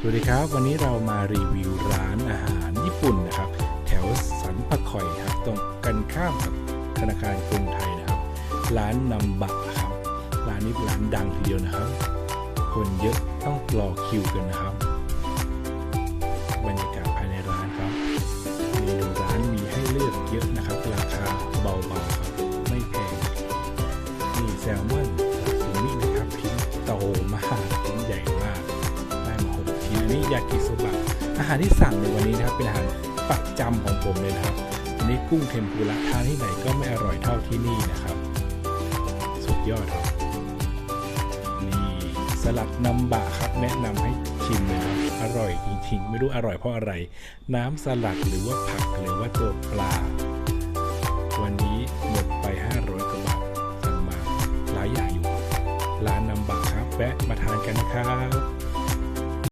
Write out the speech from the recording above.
สวัสดีครับ วันนี้เรามารีวิวร้านอาหารญี่ปุ่นนะครับ แถวสันปะคอยครับ ตรงกันข้ามกับธนาคารกรุงไทยนะครับ ร้านนำบะครับ ร้านนี้เป็นร้านดังทีเดียวนะครับ คนเยอะต้องรอคิวกันนะครับ บรรยากาศภายในร้านครับเมนูร้านมีให้เลือกเยอะนะครับ ราคาเบาๆครับ ไม่แพงนี่แซลมอนซาซิมินะครับ ชิ้นโตมาก มาหกชิ้นอันนี้ยากิโซบะอาหารที่สั่งในวันนี้นะครับเป็นอาหารประจำของผมเลยนะครับอันนี้กุ้งเทมปุระทานที่ไหนก็ไม่อร่อยเท่าที่นี่นะครับ สุดยอดครับนี่สลัดนำบะครับแนะนำให้ชิมนะครับอร่อยจริงๆไม่รู้อร่อยเพราะอะไร น้ำสลัดหรือว่าผักหรือว่าตัวปลา วันนี้หมดไป 500กว่าบาทสั่งมาหลายอย่างอยู่ร้านนำบะครับแวะมาทานกันนะครับ